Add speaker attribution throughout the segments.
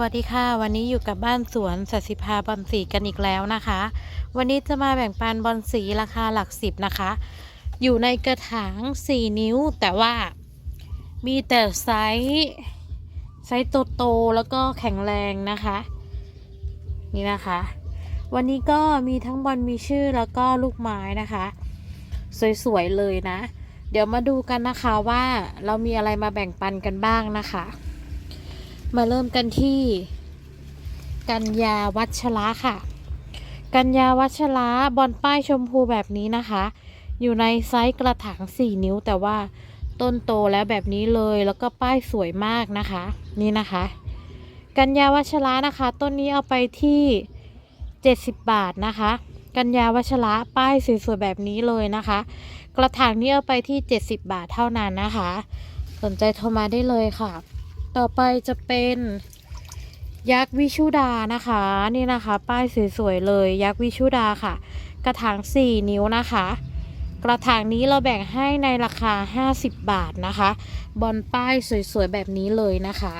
Speaker 1: วัสดีค่ะ วันนี้อยู่กับบ้านสวนสัสิภาบอลสีกันอีกแล้วนะคะ วันนี้จะมาแบ่งปันบอลสีราคาหลักสิบนะคะ อยู่ในกระถาง 4 นิ้ว แต่ว่ามีแต่ไซส์ไซส์โตๆแล้วก็แข็งแรงนะคะ นี่นะคะ วันนี้ก็มีทั้งบอลมีชื่อแล้วก็ลูกไม้นะคะ สวยๆเลยนะ เดี๋ยวมาดูกันนะคะว่าเรามีอะไรมาแบ่งปันกันบ้างนะคะ มาเริ่มกันที่ กัญญาวัชระค่ะ กัญญาวัชระบอลป้ายชมพูแบบนี้นะคะ อยู่ในไซส์กระถาง 4 นิ้วแต่ว่าต้นโตแล้วแบบนี้เลยแล้วก็ป้ายสวยมากนะคะ นี่นะคะ กัญญาวัชระนะคะ ต้นนี้เอาไปที่ 70 บาทนะคะ กัญญาวัชระป้ายสวยๆแบบนี้เลยนะคะ กระถางนี้เอาไปที่ 70 บาทเท่านั้นนะคะ สนใจโทรมาได้เลยค่ะ ต่อไปจะเป็นยักษ์วิชุดานะคะ นี่นะคะ ป้ายสวยๆเลยยักษ์วิชุดาค่ะ กระถาง 4 นิ้วนะคะ กระถางนี้เราแบ่งให้ในราคา 50 บาทนะคะ บอลป้ายสวยๆแบบนี้เลยนะคะ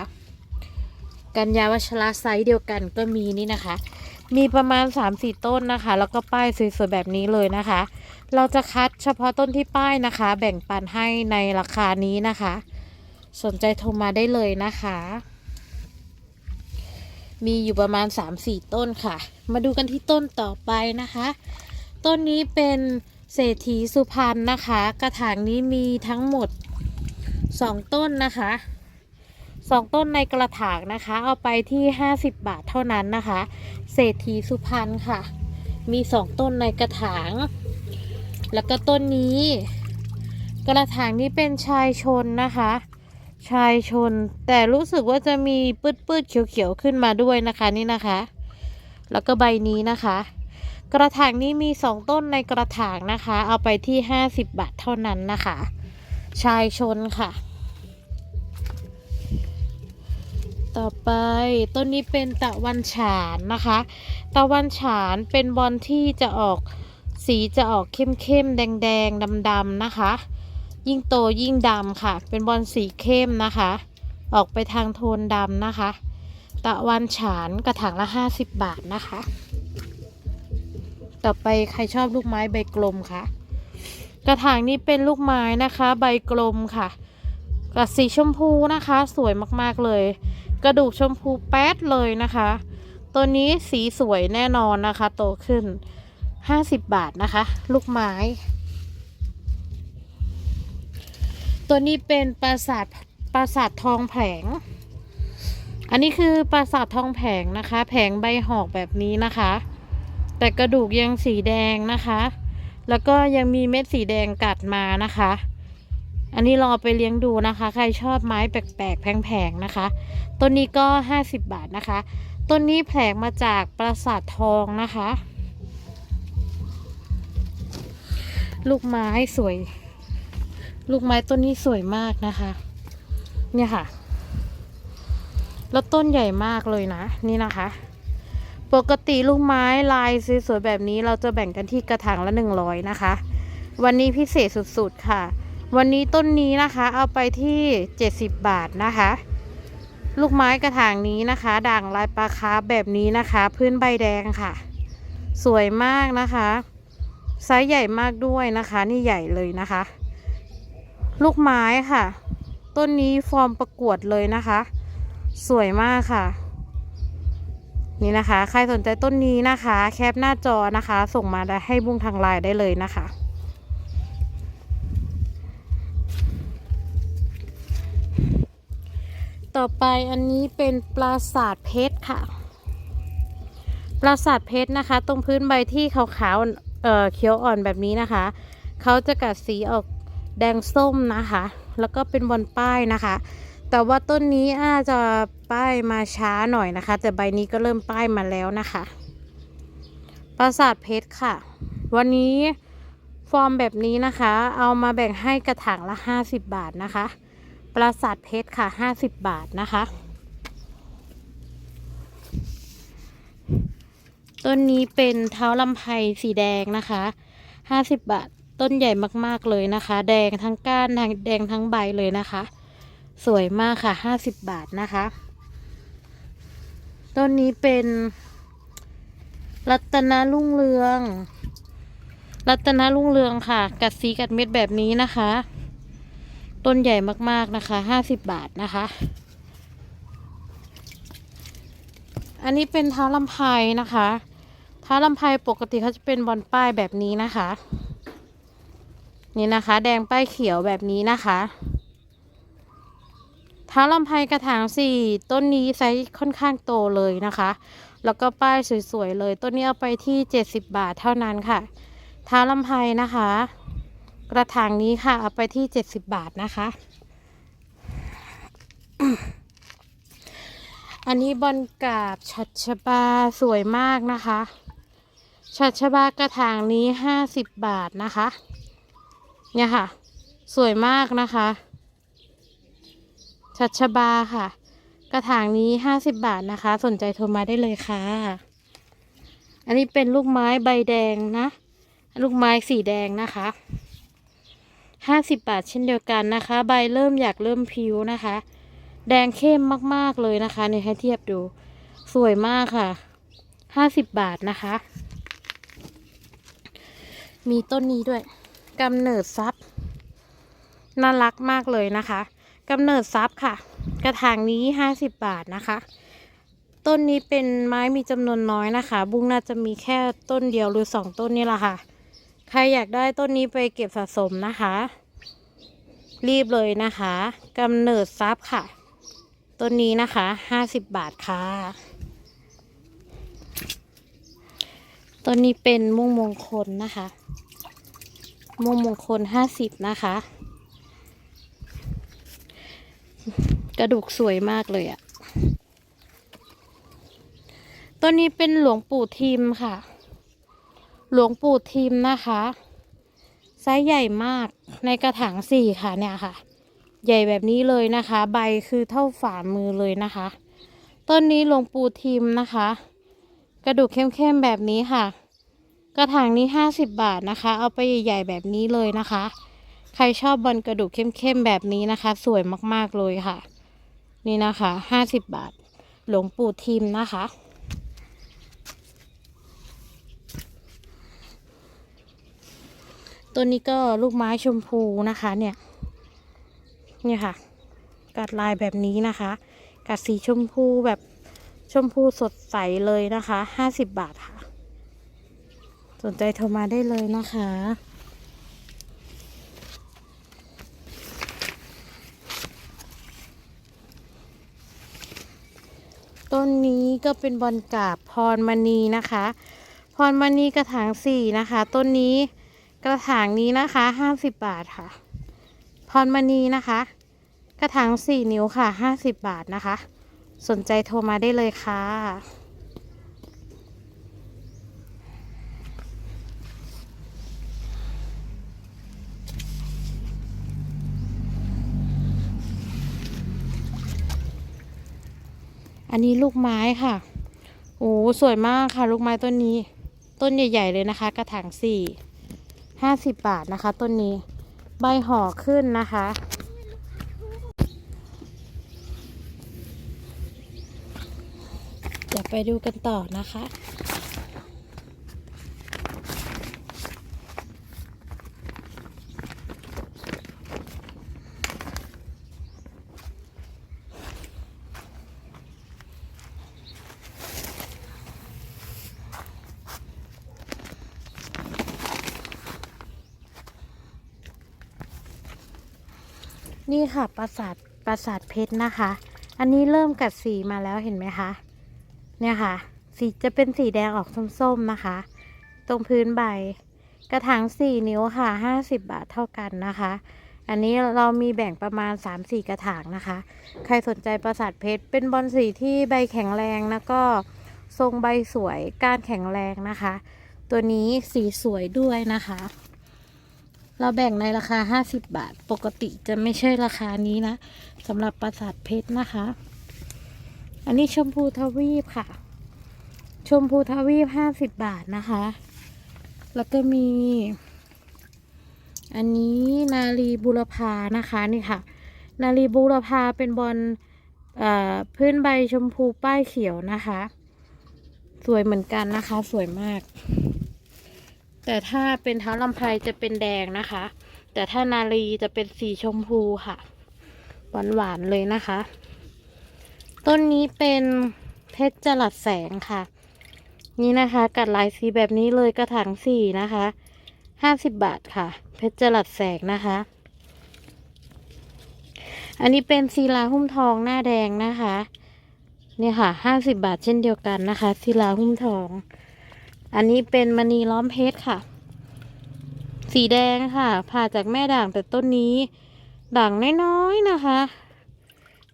Speaker 1: กัญญาวัชระไซส์เดียวกันก็มีนี่นะคะ มีประมาณ 3-4 ต้นนะคะ แล้วก็ป้ายสวยๆแบบนี้เลยนะคะ เราจะคัดเฉพาะต้นที่ป้ายนะคะ แบ่งปันให้ในราคานี้นะคะ สนใจโทรมาได้เลยนะคะ มีอยู่ประมาณ 3-4 ต้นค่ะ มาดูกันที่ต้นต่อไปนะคะ ต้นนี้เป็นเศรษฐีสุพรรณนะคะ กระถางนี้มีทั้งหมด 2 ต้นนะคะสองต้นในกระถางนะคะ เอาไปที่ 50 บาทเท่านั้นนะคะ เศรษฐีสุพรรณค่ะ มี2ต้นในกระถาง แล้วก็ต้นนี้ กระถางนี้เป็นชายชนนะคะ ชายชน แต่รู้สึกว่าจะมีปื้ดๆเขียวๆขึ้นมาด้วยนะคะนี่นะคะ แล้วก็ใบนี้นะคะ กระถางนี้มีสองต้นในกระถางนะคะ เอาไปที่ 50 บาทเท่านั้นนะคะ ชายชนค่ะ ต่อไปต้นนี้เป็นตะวันฉานนะคะ ตะวันฉานเป็นบอลที่จะออกสีจะออกเข้มๆแดงๆดำๆนะคะ ยิ่งโตยิ่งดำค่ะ เป็นบอลสีเข้มนะคะ ออกไปทางโทนดำนะคะ ตะวันฉานกระถางละ 50 บาทนะคะ ต่อไปใครชอบลูกไม้ใบกลมคะกระถางนี้เป็นลูกไม้นะคะ ใบกลมค่ะกับสีชมพูนะคะ สวยมากๆเลย กระดูกชมพูแป๊ดเลยนะคะ ตัวนี้สีสวยแน่นอนนะคะ โตขึ้น 50 บาทนะคะ ลูกไม้ ตัวนี้เป็นปราสาทปราสาททองแผง อันนี้คือปราสาททองแผงนะคะ แผงใบหอกแบบนี้นะคะ แต่กระดูกยังสีแดงนะคะ แล้วก็ยังมีเม็ดสีแดงกัดมานะคะ อันนี้ลอไปเลี้ยงดูนะคะ ใครชอบไม้แปลกๆแพงๆนะคะ ต้นนี้ก็ 50 บาทนะคะ ต้นนี้แผงมาจากปราสาททองนะคะ ลูกไม้สวย ลูกไม้ต้นนี้สวยมากนะคะ เนี่ยค่ะ แล้วต้นใหญ่มากเลยนะ นี่นะคะ ปกติลูกไม้ลายสวยๆแบบนี้เราจะแบ่งกันที่กระถางละหนึ่งร้อยนะคะ วันนี้พิเศษสุดๆค่ะ วันนี้ต้นนี้นะคะเอาไปที่70บบาทนะคะ ลูกไม้กระถางนี้นะคะ ด่างลายปลาคาแบบนี้นะคะ พื้นใบแดงค่ะ สวยมากนะคะไซส์ใหญ่มากด้วยนะคะ นี่ใหญ่เลยนะคะ ลูกไม้ค่ะ ต้นนี้ฟอร์มประกวดเลยนะคะ สวยมากค่ะ นี่นะคะ ใครสนใจต้นนี้นะคะ แคปหน้าจอนะคะ ส่งมาได้ให้บุ้งทางไลน์ได้เลยนะคะ ต่อไปอันนี้เป็นปราสาทเพชรค่ะ ปราสาทเพชรนะคะ ตรงพื้นใบที่ขาวๆเอ่อเขียวอ่อนแบบนี้นะคะ เขาจะกัดสีออก แดงส้มนะคะ แล้วก็เป็นบอลป้ายนะคะ แต่ว่าต้นนี้อาจจะป้ายมาช้าหน่อยนะคะ แต่ใบนี้ก็เริ่มป้ายมาแล้วนะคะปราสาทเพชรค่ะ วันนี้ฟอร์มแบบนี้นะคะ เอามาแบ่งให้กระถางละ 50 บาทนะคะ ปราสาทเพชรค่ะ 50 บาทนะคะ ต้นนี้เป็นเท้าลำไพสีแดงนะคะ 50 บาท ต้นใหญ่มากๆเลยนะคะ แดงทั้งก้านทั้งแดงทั้งใบเลยนะคะ สวยมากค่ะ50บาทนะคะ ต้นนี้เป็นรัตนรุ่งเรือง รัตนรุ่งเรืองค่ะ กัดสีกัดเม็ดแบบนี้นะคะ ต้นใหญ่มากๆนะคะห้าสิบบาทนะคะ อันนี้เป็นเท้าลำไพนะคะเท้าลำไพปกติเขาจะเป็นบอลป้ายแบบนี้นะคะ นี่นะคะ แดงป้ายเขียวแบบนี้นะคะเท้าลำไพกระถางสี่ต้นนี้ไซส์ค่อนข้างโตเลยนะคะ แล้วก็ป้ายสวยๆเลย ต้นนี้เอาไปที่ 70 บาทเท่านั้นค่ะเท้าลำไพนะคะ กระถางนี้ค่ะ เอาไปที่ 70 บาทนะคะ อันนี้บอลกาบชัดชบาสวยมากนะคะ ชัดชบากระถางนี้ 50 บาทนะคะ เนี่ยค่ะ สวยมากนะคะ ชัดชบาค่ะ กระถางนี้50บบาทนะคะ สนใจโทรมาได้เลยค่ะ อันนี้เป็นลูกไม้ใบแดงนะ ลูกไม้สีแดงนะคะ50บบาทเช่นเดียวกันนะคะ ใบเริ่มอยากเริ่มพิวนะคะ แดงเข้มมากๆเลยนะคะเนี่ยให้เทียบดู สวยมากค่ะ50บาทนะคะ มีต้นนี้ด้วย กำเนิดทรัพย์น่ารักมากเลยนะคะกำเนิดทรัพย์ค่ะ กระถางนี้50บาทนะคะ ต้นนี้เป็นไม้มีจำนวนน้อยนะคะ บุ้งน่าจะมีแค่ต้นเดียวหรือสองต้นนี่แหละค่ะ ใครอยากได้ต้นนี้ไปเก็บสะสมนะคะ รีบเลยนะคะกำเนิดทรัพย์ค่ะ ต้นนี้นะคะ50บาทค่ะต้นนี้เป็นม่งมงคลนะคะ มงมงคล50นะคะ กระดูกสวยมากเลยอะต้นนี้เป็นหลวงปู่ทิมค่ะ หลวงปู่ทิมนะคะไซส์ใหญ่มากในกระถางสี่ค่ะเนี่ยค่ะ ใหญ่แบบนี้เลยนะคะ ใบคือเท่าฝ่ามือเลยนะคะ ต้นนี้หลวงปู่ทิมนะคะ กระดูกเข้มๆแบบนี้ค่ะ กระถางนี้ห้าสิบบาทนะคะ เอาไปใหญ่ๆแบบนี้เลยนะคะ ใครชอบบอลกระดูกเข้มๆแบบนี้นะคะ สวยมากๆเลยค่ะ นี่นะคะห้าสิบบาท หลวงปู่ทิมนะคะ ตัวนี้ก็ลูกไม้ชมพูนะคะเนี่ยนี่ค่ะ กัดลายแบบนี้นะคะ กัดสีชมพูแบบชมพูสดใสเลยนะคะห้าสิบบาทค่ะ สนใจโทรมาได้เลยนะคะ ต้นนี้ก็เป็นบอลกาบพรมณีนะคะ พรมณีกระถางสี่นะคะ ต้นนี้กระถางนี้นะคะห้าสิบบาทค่ะ พรมณีนะคะ กระถางสี่นิ้วค่ะห้าสิบบาทนะคะ สนใจโทรมาได้เลยค่ะ อันนี้ลูกไม้ค่ะ โอ้สวยมากค่ะ ลูกไม้ต้นนี้ ต้นใหญ่ ๆ เลยนะคะ กระถางสี่ห้าสิบบาทนะคะ ต้นนี้ ใบห่อขึ้นนะคะ เดี๋ยวไปดูกันต่อนะคะ ค่ะปราสาทปราสาทเพชรนะคะ อันนี้เริ่มกัดสีมาแล้วเห็นไหมคะ เนี่ยค่ะ สีจะเป็นสีแดงออกส้มๆนะคะ ตรงพื้นใบ กระถางสี่นิ้วค่ะห้าสิบบาทเท่ากันนะคะ อันนี้เรามีแบ่งประมาณสามสี่กระถางนะคะ ใครสนใจปราสาทเพชรเป็นบอลสีที่ใบแข็งแรงแล้วก็ทรงใบสวยก้านแข็งแรงนะคะ ตัวนี้สีสวยด้วยนะคะ เราแบ่งในราคา 50 บาท ปกติจะไม่ใช่ราคานี้นะสำหรับปราสาทเพชรนะคะ อันนี้ชมพูทวีปค่ะ ชมพูทวีป 50 บาทนะคะ แล้วก็มี อันนี้นาลีบุรพานะคะนี่ค่ะ นาลีบุรพาเป็นบอลพื้นใบชมพูป้ายเขียวนะคะ สวยเหมือนกันนะคะ สวยมาก แต่ถ้าเป็นเท้าลำไพรจะเป็นแดงนะคะ แต่ถ้านาลีจะเป็นสีชมพูค่ะ หวานหวานๆเลยนะคะ ต้นนี้เป็นเพชรจลัดแสงค่ะ นี่นะคะ กัดลายสีแบบนี้เลยกระถางสี่นะคะห้าสิบบาทค่ะ เพชรจลัดแสงนะคะ อันนี้เป็นศิลาหุ้มทองหน้าแดงนะคะ เนี่ยค่ะห้าสิบบาทเช่นเดียวกันนะคะศิลาหุ้มทอง อันนี้เป็นมณีล้อมเพชรค่ะ สีแดงค่ะ ผ่าจากแม่ด่างแต่ต้นนี้ ด่างน้อยๆนะคะ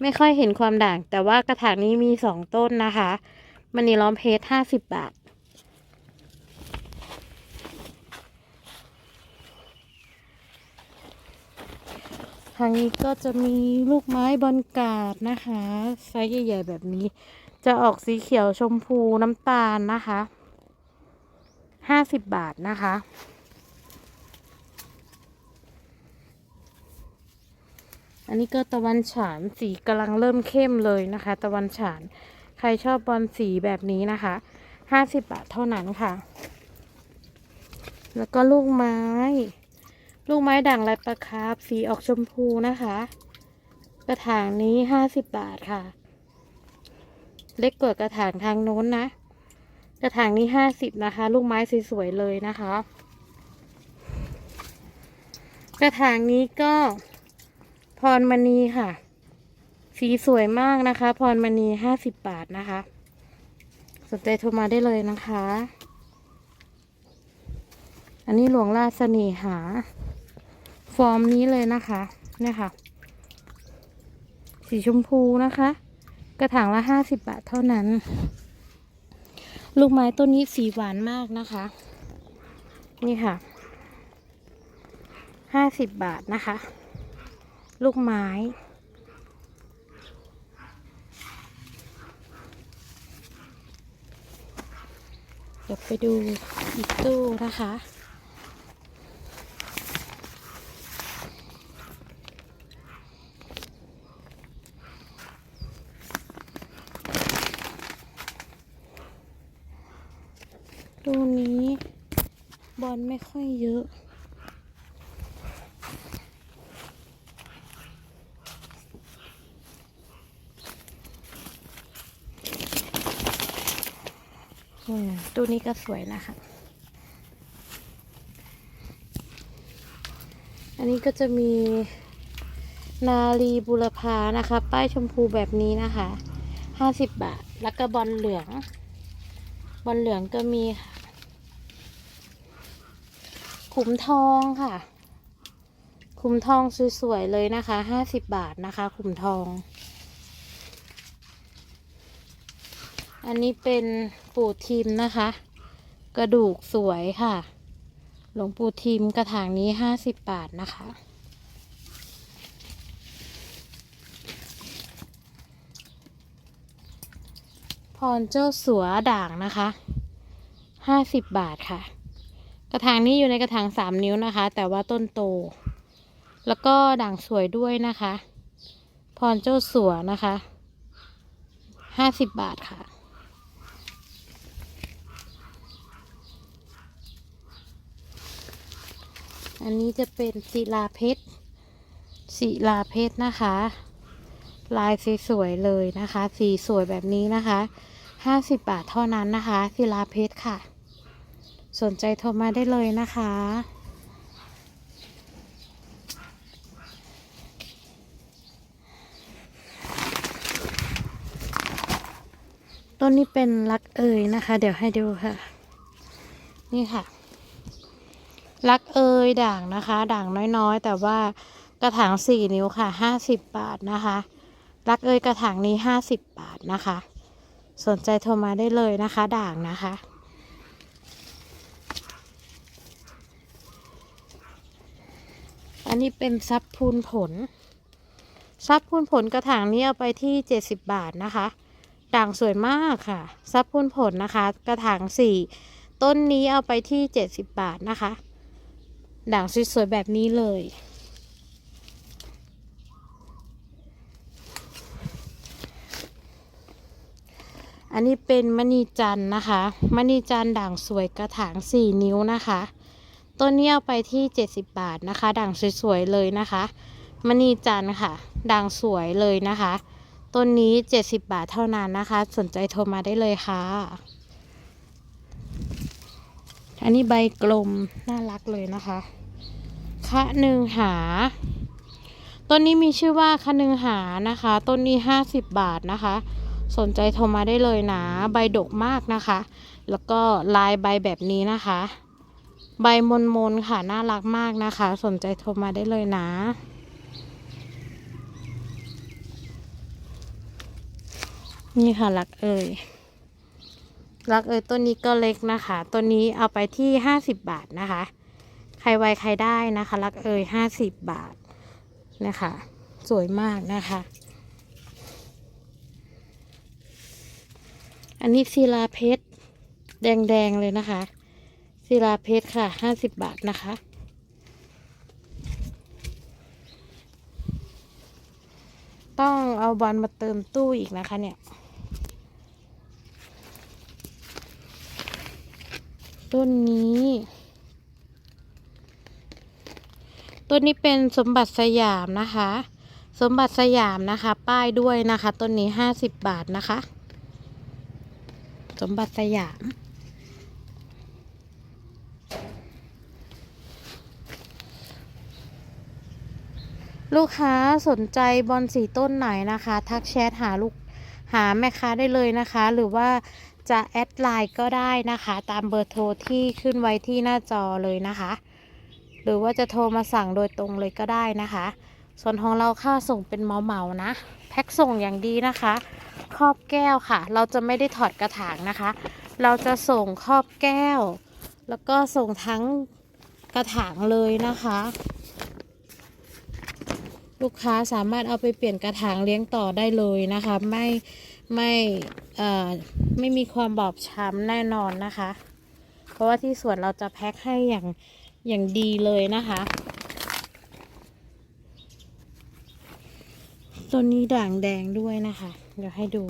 Speaker 1: ไม่ค่อยเห็นความด่าง แต่ว่ากระถางนี้มีสองต้นนะคะมณีล้อมเพชรห้าสิบบาททางนี้ก็จะมีลูกไม้บอลกาดนะคะ ไซส์ใหญ่ๆแบบนี้ จะออกสีเขียวชมพูน้ำตาลนะคะ ห้าสิบบาทนะคะ อันนี้ก็ตะวันฉานสีกำลังเริ่มเข้มเลยนะคะ ตะวันฉานใครชอบบอลสีแบบนี้นะคะห้าสิบบาทเท่านั้นค่ะ แล้วก็ลูกไม้ ลูกไม้ด่างลายประคาบสีออกชมพูนะคะ กระถางนี้ห้าสิบบาทค่ะ เล็กกว่ากระถางทางโน้นนะ กระถางนี้ห้าสิบนะคะ ลูกไม้สวยๆเลยนะคะ กระถางนี้ก็พรมณีค่ะ สีสวยมากนะคะ พรมณีห้าสิบบาทนะคะ สนใจโทรมาได้เลยนะคะ อันนี้หลวงราชเสน่หา ฟอร์มนี้เลยนะคะเนี่ยค่ะ สีชมพูนะคะ กระถางละห้าสิบบาทเท่านั้น ลูกไม้ต้นนี้สีหวานมากนะคะ นี่ค่ะห้าสิบบาทนะคะ ลูกไม้ เดี๋ยวไปดูอีกตู้นะคะ ตู้นี้ บอลไม่ค่อยเยอะอืมตู้นี้ก็สวยนะคะ อันนี้ก็จะมีนาลีบุรพานะคะ ป้ายชมพูแบบนี้นะคะห้าสิบบาท แล้วก็บอลเหลือง บอลเหลืองก็มีค่ะ ขุมทองค่ะ ขุมทองสวยๆเลยนะคะห้าสิบบาทนะคะ ขุมทอง อันนี้เป็นปู่ทิมนะคะ กระดูกสวยค่ะ หลวงปู่ทิมกระถางนี้ห้าสิบบาทนะคะ พรเจ้าสัวด่างนะคะห้าสิบบาทค่ะ กระถางนี้อยู่ในกระถางสามนิ้วนะคะ แต่ว่าต้นโต แล้วก็ด่างสวยด้วยนะคะ พรเจ้าสัวนะคะห้าสิบบาทค่ะ อันนี้จะเป็นศิลาเพชรศิลาเพชรนะคะ ลายสวยๆเลยนะคะ สีสวยแบบนี้นะคะห้าสิบบาทเท่านั้นนะคะศิลาเพชรค่ะ สนใจโทรมาได้เลยนะคะ ต้นนี้เป็นรักเอ่ยนะคะ เดี๋ยวให้ดูค่ะ นี่ค่ะ รักเอ่ยด่างนะคะ ด่างน้อยๆ แต่ว่ากระถางสี่นิ้วค่ะห้าสิบบาทนะคะ รักเอ่ยกระถางนี้ห้าสิบบาทนะคะ สนใจโทรมาได้เลยนะคะ ด่างนะคะ อันนี้เป็นซับพูนผล ซับพูนผลกระถางนี้เอาไปที่เจ็ดสิบบาทนะคะด่างสวยมากค่ะ ซับพูนผลนะคะ กระถางสี่ต้นนี้เอาไปที่เจ็ดสิบบาทนะคะ ด่างสวยๆแบบนี้เลย อันนี้เป็นมณีจันนะคะ มณีจันด่างสวยกระถาง 4 นิ้วนะคะ ต้นนี้เอาไปที่ 70 บาทนะคะ ด่างสวยๆเลยนะคะมณีจันค่ะ ด่างสวยเลยนะคะ ต้นนี้ 70 บาทเท่านั้นนะคะ สนใจโทรมาได้เลยค่ะ อันนี้ใบกลมน่ารักเลยนะคะ คะหนึ่งหา ต้นนี้มีชื่อว่าคะนึงหานะคะ ต้นนี้ 50 บาทนะคะสนใจโทรมาได้เลยนะ ใบดกมากนะคะ แล้วก็ลายใบแบบนี้นะคะ ใบมนมนค่ะ น่ารักมากนะคะ สนใจโทรมาได้เลยนะ นี่ค่ะรักเอ่ยรักเอ่ยต้นนี้ก็เล็กนะคะ ต้นนี้เอาไปที่50บบาทนะคะ ใครไวใครได้นะคะ รักเอ่ย50บาทนะคะ สวยมากนะคะ อันนี้ศิลาเพชร แดง ๆ เลยนะคะ ศิลาเพชรค่ะห้าสิบบาทนะคะ ต้องเอาบอลมาเติมตู้อีกนะคะเนี่ย ต้นนี้ ต้นนี้เป็นสมบัติสยามนะคะ สมบัติสยามนะคะ ป้ายด้วยนะคะ ต้นนี้ห้าสิบบาทนะคะ สมบัติสยาม ลูกค้าสนใจบอลสีต้นไหนนะคะ ทักแชทหาลูกหาแม่ค้าได้เลยนะคะ หรือว่าจะแอดไลน์ก็ได้นะคะ ตามเบอร์โทรที่ขึ้นไว้ที่หน้าจอเลยนะคะ หรือว่าจะโทรมาสั่งโดยตรงเลยก็ได้นะคะ ส่วนของเราค่าส่งเป็นเหมานะ แพ็คส่งอย่างดีนะคะ ครอบแก้วค่ะ เราจะไม่ได้ถอดกระถางนะคะ เราจะส่งครอบแก้ว แล้วก็ส่งทั้งกระถางเลยนะคะ ลูกค้าสามารถเอาไปเปลี่ยนกระถางเลี้ยงต่อได้เลยนะคะ ไม่ไม่เอ่อไม่มีความบอบช้ำแน่นอนนะคะ เพราะว่าที่สวนเราจะแพ็คให้อย่างอย่างดีเลยนะคะต้นนี้ด่างแดงด้วยนะคะ เดี๋ยวให้ดู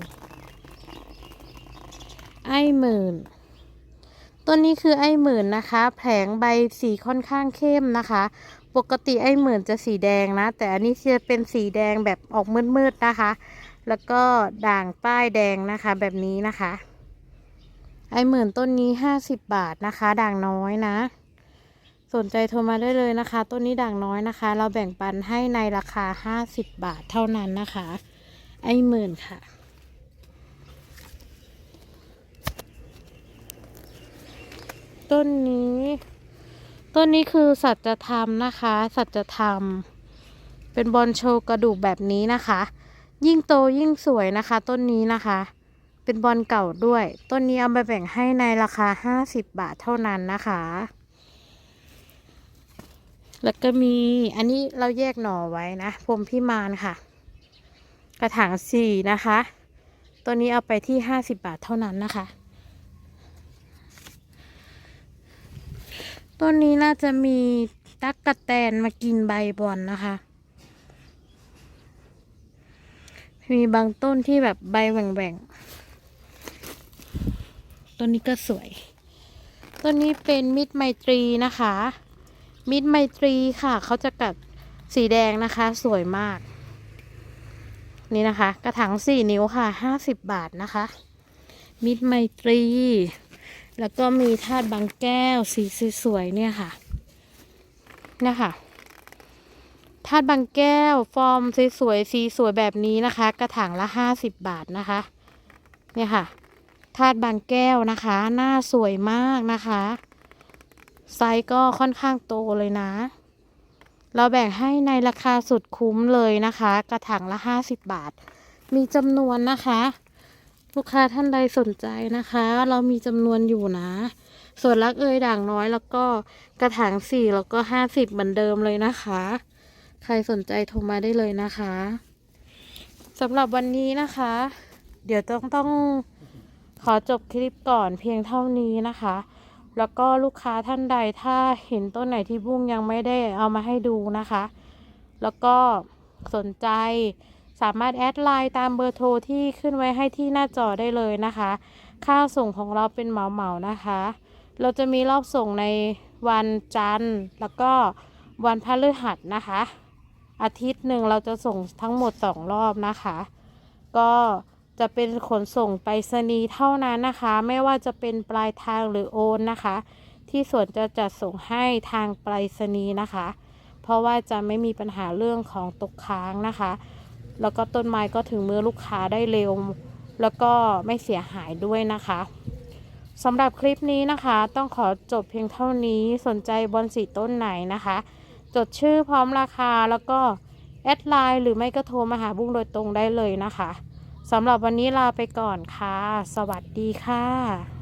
Speaker 1: ไอ้หมื่นต้นนี้คือไอ้หมื่นนะคะ แผงใบสีค่อนข้างเข้มนะคะ ปกติไอ้หมื่นจะสีแดงนะ แต่อันนี้จะเป็นสีแดงแบบออกมืดๆนะคะ แล้วก็ด่างป้ายแดงนะคะแบบนี้นะคะ ไอ้หมื่นต้นนี้ห้าสิบบาทนะคะ ด่างน้อยนะ สนใจโทรมาได้เลยนะคะ ต้นนี้ด่างน้อยนะคะ เราแบ่งปันให้ในราคาห้าสิบบาทเท่านั้นนะคะ ไอ้หมื่นค่ะต้นนี้ ต้นนี้คือสัจธรรมนะคะ สัจธรรม เป็นบอลโชว์กระดูกแบบนี้นะคะ ยิ่งโตยิ่งสวยนะคะ ต้นนี้นะคะ เป็นบอลเก่าด้วย ต้นนี้เอาไปแบ่งให้ในราคา50บาทเท่านั้นนะคะ แล้วก็มีอันนี้เราแยกหน่อไว้นะพรมพิมานค่ะ กระถางสี่นะคะ ตัวนี้เอาไปที่50บาทเท่านั้นนะคะ ต้นนี้น่าจะมีตั๊กกะแตนมากินใบบอลนะคะ มีบางต้นที่แบบใบแหว่งๆ ต้นนี้ก็สวย ต้นนี้เป็นมิตรไมตรีนะคะ มิตรไมตรีค่ะ เขาจะกัดสีแดงนะคะ สวยมาก นี่นะคะ กระถางสี่นิ้วค่ะห้าสิบบาทนะคะ มิตรไมตรี แล้วก็มีธาตุบางแก้วสีสวยๆเนี่ยค่ะนี่ยค่ะธาตุบางแก้ว ฟอร์มสวยๆสีสวยแบบนี้นะคะ กระถางละห้าสิบบาทนะคะ เนี่ยค่ะธาตุบางแก้วนะคะ หน้าสวยมากนะคะ ไซส์ก็ค่อนข้างโตเลยนะ เราแบ่งให้ในราคาสุดคุ้มเลยนะคะ กระถางละห้าสิบบาท มีจำนวนนะคะ ลูกค้าท่านใดสนใจนะคะ เรามีจำนวนอยู่นะ ส่วนรักเอยด่างน้อยแล้วก็กระถางสี่แล้วก็ห้าสิบเหมือนเดิมเลยนะคะ ใครสนใจโทรมาได้เลยนะคะสำหรับวันนี้นะคะ เดี๋ยวต้องต้องขอจบคลิปก่อนเพียงเท่านี้นะคะ แล้วก็ลูกค้าท่านใดถ้าเห็นต้นไหนที่บุ้งยังไม่ได้เอามาให้ดูนะคะ แล้วก็สนใจ สามารถแอดไลน์ตามเบอร์โทรที่ขึ้นไว้ให้ที่หน้าจอได้เลยนะคะ ค่าส่งของเราเป็นเหมาเหมานะคะ เราจะมีรอบส่งในวันจันทร์ แล้วก็วันพฤหัสนะคะ อาทิตย์หนึ่งเราจะส่งทั้งหมดสองรอบนะคะ ก็จะเป็นขนส่งไปรษณีย์เท่านั้นนะคะ ไม่ว่าจะเป็นปลายทางหรือโอนนะคะ ที่ส่วนจะจัดส่งให้ทางไปรษณีย์นะคะ เพราะว่าจะไม่มีปัญหาเรื่องของตกค้างนะคะ แล้วก็ต้นไม้ก็ถึงมือลูกค้าได้เร็ว แล้วก็ไม่เสียหายด้วยนะคะสำหรับคลิปนี้นะคะ ต้องขอจบเพียงเท่านี้สนใจบอลสีต้นไหนนะคะ จดชื่อพร้อมราคาแล้วก็แอดไลน์หรือไม่ก็โทรมาหาบุ้งโดยตรงได้เลยนะคะสำหรับวันนี้ลาไปก่อนค่ะ สวัสดีค่ะ